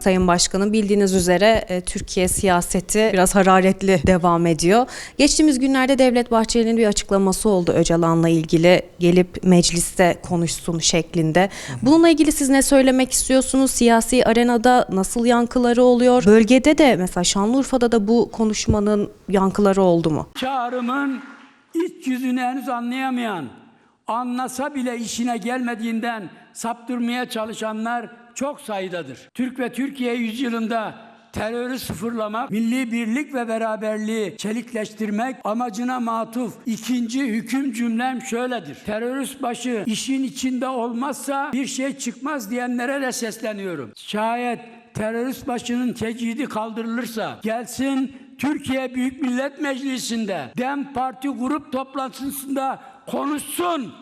Sayın Başkanım bildiğiniz üzere e, Türkiye siyaseti biraz hararetli devam ediyor. Geçtiğimiz günlerde Devlet Bahçeli'nin bir açıklaması oldu Öcalan'la ilgili gelip mecliste konuşsun şeklinde. Bununla ilgili siz ne söylemek istiyorsunuz? Siyasi arenada nasıl yankıları oluyor? Bölgede de mesela Şanlıurfa'da da bu konuşmanın yankıları oldu mu? Çağrımın iç yüzünü henüz anlayamayan, anlasa bile işine gelmediğinden saptırmaya çalışanlar çok sayıdadır. Türk ve Türkiye yüzyılında terörü sıfırlamak, milli birlik ve beraberliği çelikleştirmek amacına matuf ikinci hüküm cümlem şöyledir. Terörist başı işin içinde olmazsa bir şey çıkmaz diyenlere de sesleniyorum. Şayet terörist başının tecidi kaldırılırsa gelsin Türkiye Büyük Millet Meclisi'nde DEM Parti grup toplantısında konuşsun.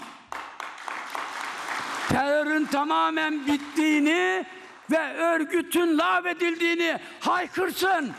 Terörün tamamen bittiğini ve örgütün lağvedildiğini haykırsın.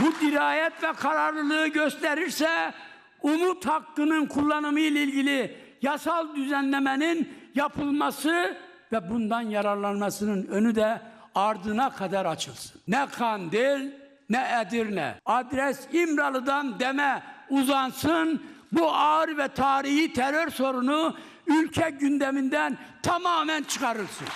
Bu dirayet ve kararlılığı gösterirse umut hakkının kullanımı ile ilgili yasal düzenlemenin yapılması ve bundan yararlanmasının önü de ardına kadar açılsın. Ne Kandil ne Edirne. Adres İmralı'dan deme uzansın. Bu ağır ve tarihi terör sorunu ülke gündeminden tamamen çıkarılsın.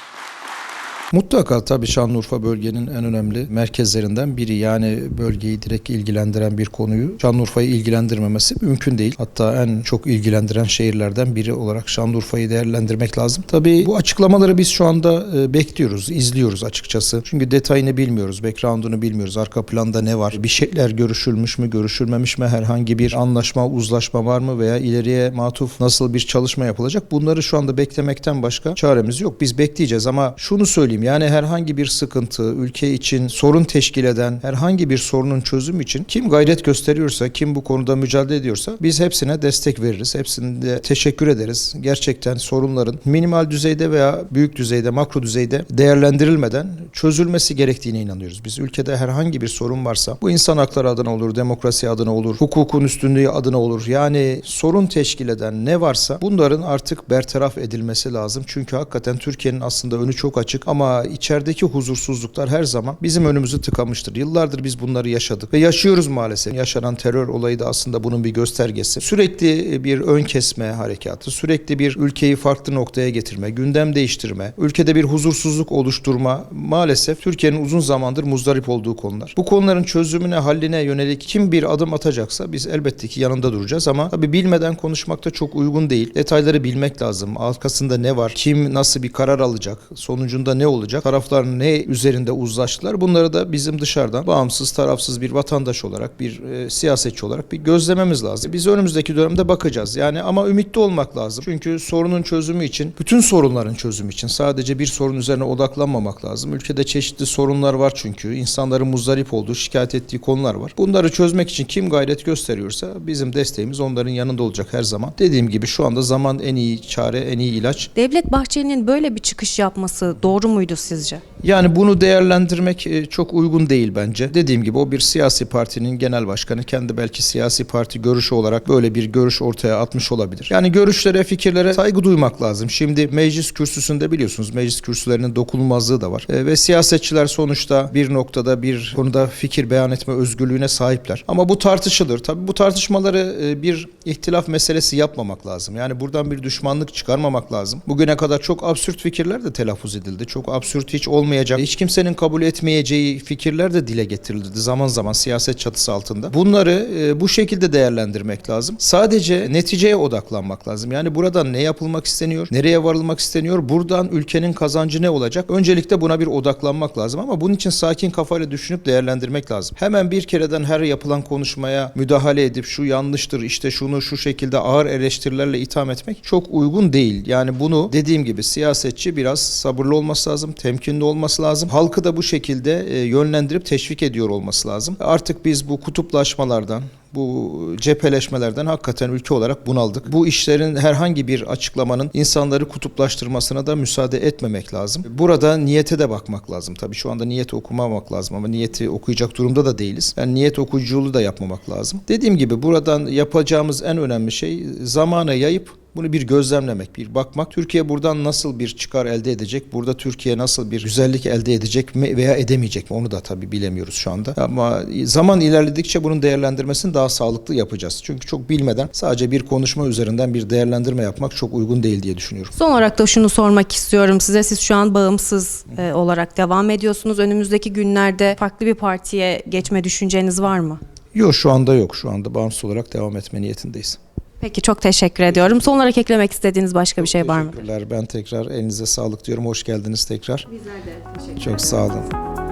Mutlaka tabii Şanlıurfa bölgenin en önemli merkezlerinden biri. Yani bölgeyi direkt ilgilendiren bir konuyu Şanlıurfa'yı ilgilendirmemesi mümkün değil. Hatta en çok ilgilendiren şehirlerden biri olarak Şanlıurfa'yı değerlendirmek lazım. Tabii bu açıklamaları biz şu anda e, bekliyoruz, izliyoruz açıkçası. Çünkü detayını bilmiyoruz, background'unu bilmiyoruz. Arka planda ne var? Bir şeyler görüşülmüş mü, görüşülmemiş mi? Herhangi bir anlaşma, uzlaşma var mı veya ileriye matuf nasıl bir çalışma yapılacak? Bunları şu anda beklemekten başka çaremiz yok. Biz bekleyeceğiz ama şunu söyleyeyim. Yani herhangi bir sıkıntı, ülke için sorun teşkil eden herhangi bir sorunun çözümü için kim gayret gösteriyorsa, kim bu konuda mücadele ediyorsa biz hepsine destek veririz. Hepsine de teşekkür ederiz. Gerçekten sorunların minimal düzeyde veya büyük düzeyde, makro düzeyde değerlendirilmeden çözülmesi gerektiğine inanıyoruz. Biz ülkede herhangi bir sorun varsa bu insan hakları adına olur, demokrasi adına olur, hukukun üstünlüğü adına olur. Yani sorun teşkil eden ne varsa bunların artık bertaraf edilmesi lazım. Çünkü hakikaten Türkiye'nin aslında önü çok açık ama içerideki huzursuzluklar her zaman bizim önümüzü tıkamıştır. Yıllardır biz bunları yaşadık ve yaşıyoruz maalesef. Yaşanan terör olayı da aslında bunun bir göstergesi. Sürekli bir ön kesme harekatı, sürekli bir ülkeyi farklı noktaya getirme, gündem değiştirme, ülkede bir huzursuzluk oluşturma maalesef Türkiye'nin uzun zamandır muzdarip olduğu konular. Bu konuların çözümüne, halline yönelik kim bir adım atacaksa biz elbette ki yanında duracağız ama tabii bilmeden konuşmak da çok uygun değil. Detayları bilmek lazım. Arkasında ne var? Kim nasıl bir karar alacak? Sonucunda ne olacak? Taraflar ne üzerinde uzlaştılar? Bunları da bizim dışarıdan bağımsız, tarafsız bir vatandaş olarak, bir e, siyasetçi olarak bir gözlememiz lazım. Biz önümüzdeki dönemde bakacağız. Yani ama ümitli olmak lazım. Çünkü sorunun çözümü için, bütün sorunların çözümü için sadece bir sorun üzerine odaklanmamak lazım. Ülkede çeşitli sorunlar var çünkü. insanların muzdarip olduğu, şikayet ettiği konular var. Bunları çözmek için kim gayret gösteriyorsa bizim desteğimiz onların yanında olacak her zaman. Dediğim gibi şu anda zaman en iyi çare, en iyi ilaç. Devlet Bahçeli'nin böyle bir çıkış yapması doğru muydu sizce? Yani bunu değerlendirmek e, çok uygun değil bence. Dediğim gibi o bir siyasi partinin genel başkanı kendi belki siyasi parti görüşü olarak böyle bir görüş ortaya atmış olabilir. Yani görüşlere, fikirlere saygı duymak lazım. Şimdi meclis kürsüsünde biliyorsunuz meclis kürsülerinin dokunulmazlığı da var. E, ve siyasetçiler sonuçta bir noktada bir konuda fikir beyan etme özgürlüğüne sahipler. Ama bu tartışılır. Tabii bu tartışmaları e, bir ihtilaf meselesi yapmamak lazım. Yani buradan bir düşmanlık çıkarmamak lazım. Bugüne kadar çok absürt fikirler de telaffuz edildi. Çok absürt hiç olmayacak, hiç kimsenin kabul etmeyeceği fikirler de dile getirildi zaman zaman siyaset çatısı altında. Bunları e, bu şekilde değerlendirmek lazım. Sadece neticeye odaklanmak lazım. Yani buradan ne yapılmak isteniyor, nereye varılmak isteniyor, buradan ülkenin kazancı ne olacak? Öncelikle buna bir odaklanmak lazım ama bunun için sakin kafayla düşünüp değerlendirmek lazım. Hemen bir kereden her yapılan konuşmaya müdahale edip şu yanlıştır, işte şunu şu şekilde ağır eleştirilerle itham etmek çok uygun değil. Yani bunu dediğim gibi siyasetçi biraz sabırlı olması lazım, temkinli olması lazım. Halkı da bu şekilde e, yönlendirip teşvik ediyor olması lazım. Artık biz bu kutuplaşmalardan, bu cepheleşmelerden hakikaten ülke olarak bunaldık. Bu işlerin herhangi bir açıklamanın insanları kutuplaştırmasına da müsaade etmemek lazım. Burada niyete de bakmak lazım. Tabii şu anda niyet okumamak lazım ama niyeti okuyacak durumda da değiliz. Yani niyet okuyuculuğu da yapmamak lazım. Dediğim gibi buradan yapacağımız en önemli şey zamana yayıp Bunu bir gözlemlemek, bir bakmak. Türkiye buradan nasıl bir çıkar elde edecek? Burada Türkiye nasıl bir güzellik elde edecek mi veya edemeyecek mi? Onu da tabii bilemiyoruz şu anda. Ama zaman ilerledikçe bunun değerlendirmesini daha sağlıklı yapacağız. Çünkü çok bilmeden sadece bir konuşma üzerinden bir değerlendirme yapmak çok uygun değil diye düşünüyorum. Son olarak da şunu sormak istiyorum size. Siz şu an bağımsız e, olarak devam ediyorsunuz. Önümüzdeki günlerde farklı bir partiye geçme düşünceniz var mı? Yok şu anda yok. Şu anda bağımsız olarak devam etme niyetindeyiz. Peki çok teşekkür ediyorum. Son olarak eklemek istediğiniz başka bir şey var mı? Teşekkürler. Ben tekrar elinize sağlık diyorum. Hoş geldiniz tekrar. Bizler de teşekkür Çok sağ olun.